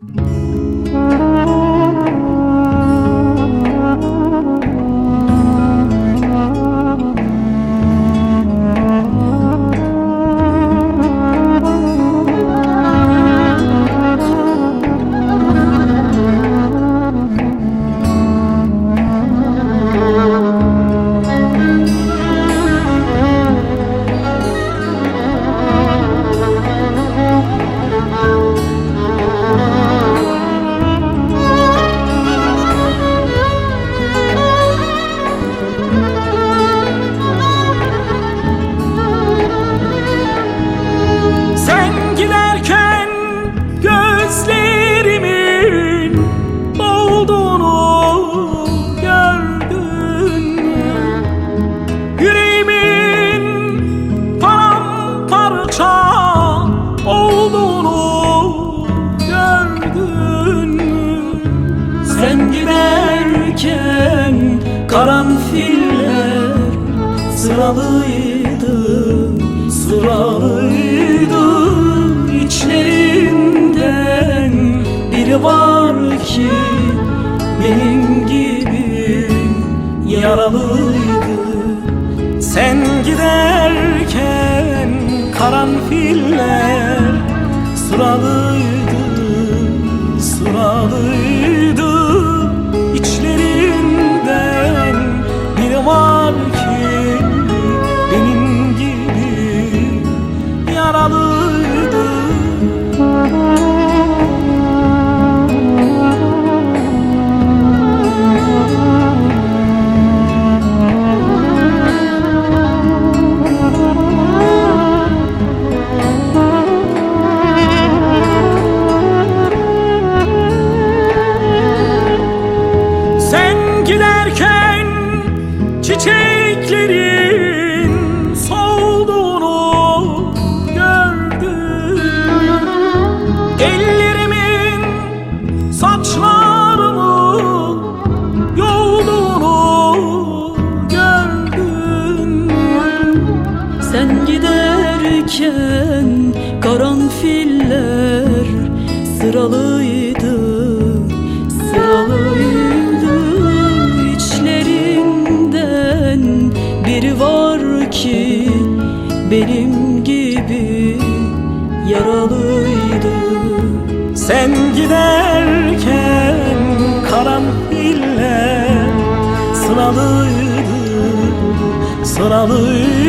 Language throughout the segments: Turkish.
Sen Sen giderken karanfiller sıralıydı, sıralıydı içlerinden biri var ki benim gibi yaralıydı. Sen giderken karanfiller sıralıydı, sıralıydı içlerinden çiçeklerin solduğunu gördüm. Ellerimin saçlarımı yolduğunu gördüm. Sen giderken karanfiller sıralıydı benim gibi yaralıydı. Sen giderken karanfiller sıralıydı, sıralıydı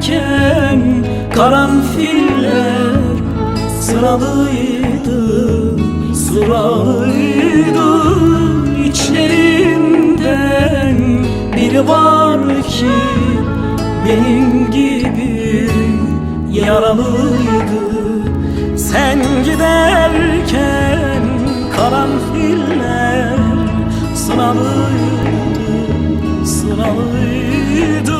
giderken karanfiller sıralıydı sıralıydı. İçlerinden biri var ki benim gibi yaralıydı. Sen giderken karanfiller sıralıydı sıralıydı